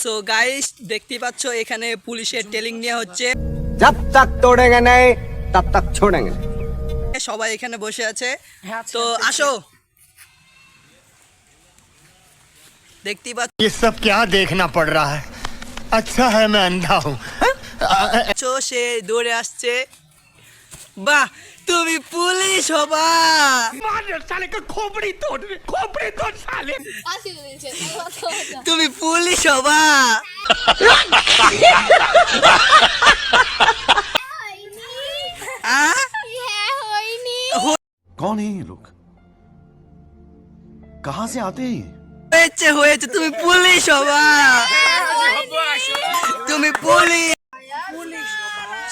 So guys দেখতে পাচ্ছ এখানে পুলিশের টেলিং নেওয়া হচ্ছে जब तक तोड़ेंगे नहीं तब तक छोड़ेंगे नहीं। সবাই এখানে বসে আছে তো আসো দেখতেই পাচ্ছ ये सब क्या देखना पड़ रहा है अच्छा है मैं अंधा हूँ সে দৌড়ে আসছে বাহ তুমি পুলিশ হবা আসি বলছে কথা কথা তুমি পুলিশ হবা হয়নি আহ? হ্যাঁ হয়নি कौन है ये लोग कहां से आते हैं ये হয়েছে হয়েছে তুমি পুলিশ হবা তুমি পুলিশ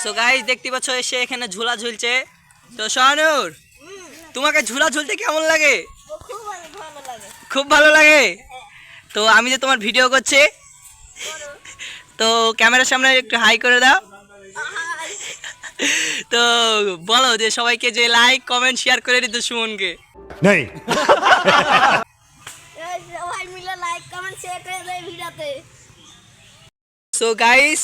সো গাইস দেখতে পাচ্ছ এসে এখানে ঝুলা ঝুলছে। তো শাহানুর তোমাকে ঝুলা ঝুলতে কেমন লাগে? খুব ভালো লাগে। তো আমি যে তোমার ভিডিও করছি তো ক্যামেরার সামনে একটু হাই করে দাও। তো বলো যে সবাইকে যে লাইক কমেন্ট শেয়ার করে দিতে সুমনকে। नहीं সবাই মিলে লাইক কমেন্ট শেয়ার করে দেয় ভিডিওতে। সো গাইস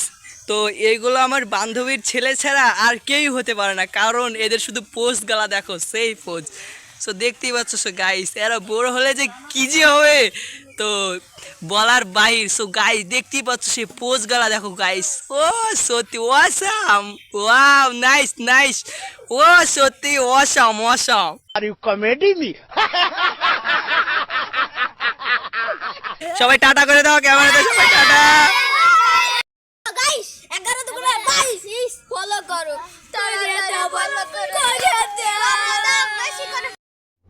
তো এইগুলো আমার বান্ধবীর ছেলে ছাড়া আর কেউই হতে পারে না কারণ এদের শুধু পোস্ট গালা দেখো সেই পোস্ট। সো দেখতেই পাচ্ছ সো গাইস এরা বড় হলে যে কি যে হবে। তো বলার বাহির সো গাইস দেখতেই পাচ্ছ সে পোজ গালা দেখো গাইস ও সত্যি অসাম ওয়াও নাইস নাইস ও সত্যি awesome awesome are you comedy me সবাই টাটা করে দাও ক্যামেরাতে।